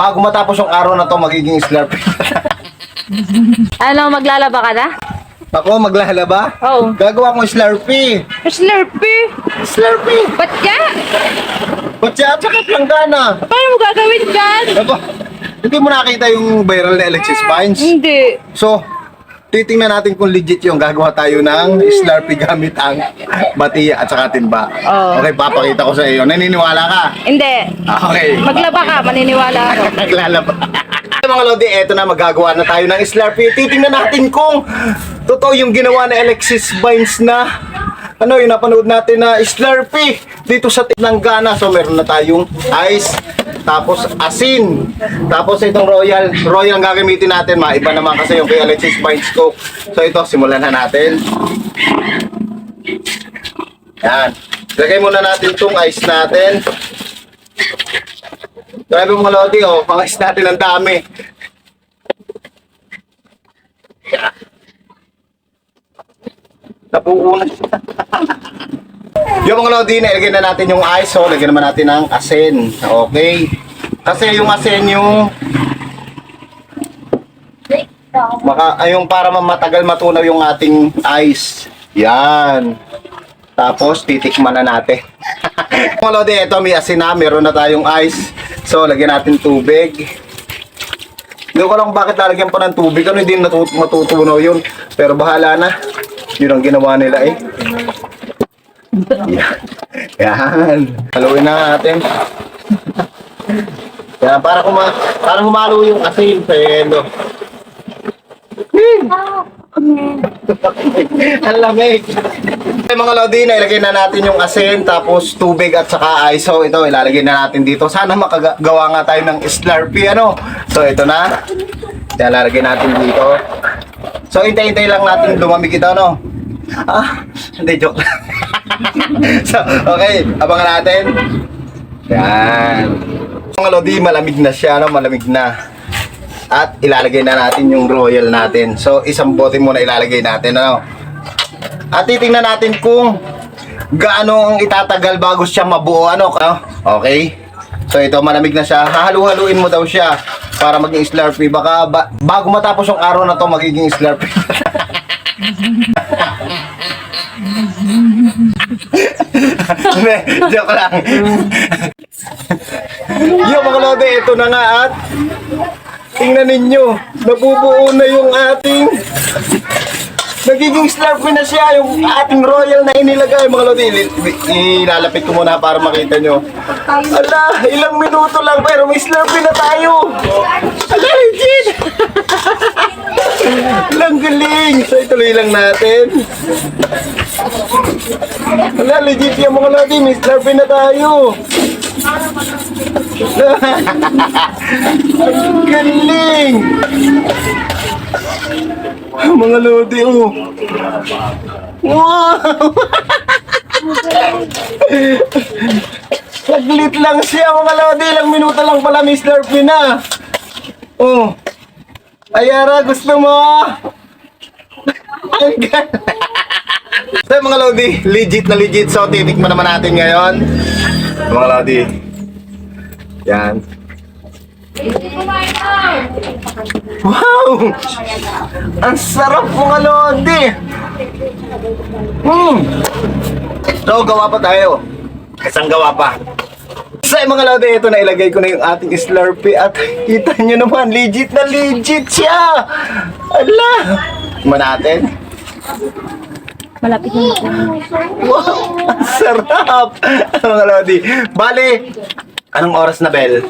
bago matapos yung araw na to, magiging Slurpee. Ano, maglalaba ka na? Ako, maglalaba? Oo. Gagawa ko Slurpee. Slurpee! Slurpee! Ba't ka? Kutsi at saka planggana. Paano mo gagawin dyan? Aba, hindi mo nakita yung viral na Alexis Pines? Hindi. So, titingnan natin kung legit yung gagawa tayo ng Slurpee gamit ang batiya at saka timba. Oo. Okay, papakita ko sa iyo. Naniniwala ka? Hindi. Ah, Okay. Maglaba ka, maniniwala ako. Naglalaba. mga Lodi, eto na, magagawa na tayo ng Slurpee. Titingnan natin kung totoo yung ginawa ni Alexis Vines na ano yung napanood natin na Slurpee dito sa Tinanggana. So meron na tayong ice, tapos asin, tapos itong royal. Royal ang gagamitin natin. Maiba naman kasi yung kay Alexis Vines Coke. So ito, simulan na natin. Yan. Lagay muna natin itong ice natin. Grabe mga Lodi, oh. Mga ice natin ang dami. Napuuna siya. yung mga Lodi, nilagay na natin yung ice. So, lagyan naman natin ng asin. Okay. Kasi yung asin yung Maka, ay, yung para matagal matunaw yung ating ice. Yan. Tapos, titikman na natin. Mga Lodi, ito may asin na. Meron na tayong ice. So, lagyan natin tubig. Hindi ko lang bakit lalagyan pa ng tubig. Ano hindi natut matutunaw yun. Pero bahala na. Yun ang ginawa nila eh. Yan. Yan. Haluin na natin. Yan, para kuma para humalo yung asin, pero Ang lamig. Okay, mga Lodi, ilagay na natin yung asin, tapos tubig at saka ice. So, ito, ilalagay na natin dito. Sana makagawa nga tayo ng Slurpee, ano? So, ito na. Yan, lalagay natin dito. So, hintay-hintay lang natin lumamig ito, no? Ah, hindi, joke lang. so, okay, abangan natin. Yan. Mga Lodi, malamig na siya, no? Malamig na. At ilalagay na natin yung royal natin. So, isang bote muna ilalagay natin, ano? At titingnan natin kung gaano ang itatagal bago siya mabuo, ano? ano? Okay? So, ito, malamig na siya. Hahalu-haluin mo daw siya para maging slurpee. Baka ba- bago matapos yung araw na to, magiging slurpee. Hindi, joke lang. yung mga lode, ito na nga at tingnan ninyo, nabubuo na yung ating Nagiging slurpee na siya, yung ating royal na inilagay. Mga lodi, ilalapit ko muna para makita nyo. Ala, ilang minuto lang pero may slurpee na tayo. Ala, legit! Ilang galing! So, ituloy lang natin. Ala, legit yung mga lodi, may slurpee na tayo. Ang galing! Mga lodi, oh. Wow! Saglit lang siya, mga lodi. Ilang minuto lang pala, Mr. Pina. Oh. Ayara, gusto mo? Ang ganda. So, mga lodi, legit na legit. So, titikman naman natin ngayon. Mga lodi. Yan. Wow! Ang sarap mga lodi! Hmm! So, gawa pa tayo. Isang gawa pa. Eh, mga lodi, ito na ilagay ko na yung ating Slurpee at kita nyo naman, legit na legit siya! Ala! Tingnan natin. Malapit na Wow! Ang sarap! mga lodi. Bale, anong oras na, Bel?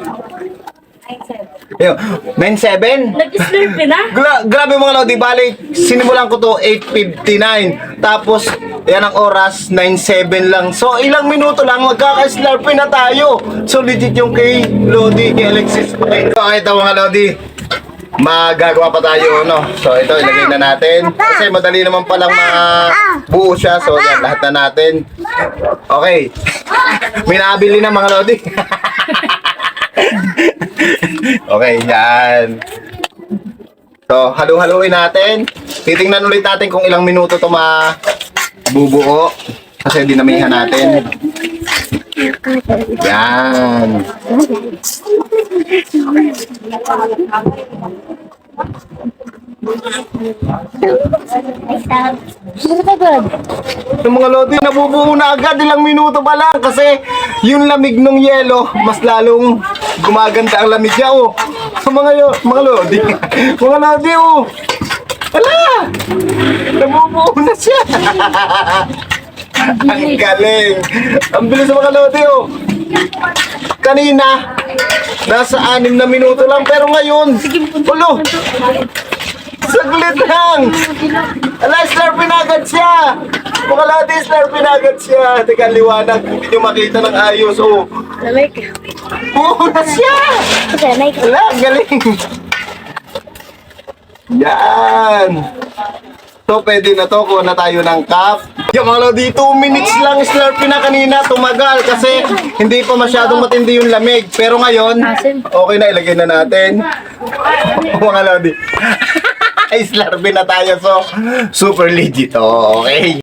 Ayun, 9-7? Nag-slurpee na? Gra- grabe mga lodi, bali, sinimulan ko to 8.59. Tapos, yan ang oras, 9.7 lang. So, ilang minuto lang, magkaka-slurpee na tayo. So, legit yung kay Lodi, kay Alexis. So, ito mga lodi. Magagawa pa tayo, no? So, ito, ilagay na natin. Kasi madali naman palang mabuo siya. So, yan, lahat na natin. Okay. May nabili na mga lodi. okay, yan. So, halu-haluin natin. Titingnan ulit natin kung ilang minuto to mabubuo. Kasi dinamihan natin. Yan. Yung mga lodi, nabubuo na agad ilang minuto pa lang kasi yung lamig ng yelo, mas lalong gumaganda ang lamig niya, oh. Ang mga yo, mga lodi, mga lodi, oh. Wala! Nabubuo na siya. ang galing. Ang bilis mga lodi, oh. Kanina, nasa anim na minuto lang, pero ngayon, ulo, saglit lang. Ala, slurpin agad siya! Mukalati, slurpin agad siya! Teka, liwanag, hindi nyo makita ng ayos, oh. Lamig. Oo na siya! Lamig. Ala, ang galing! Yan! So, pwede na to, kuha na tayo ng cup. Yung mga lodi, 2 minutes lang slurpin na kanina, tumagal kasi hindi pa masyadong matindi yung lamig. Pero ngayon, okay na, ilagay na natin. mga lodi. Ay, slurpin na tayo, so super legit, oh, okay?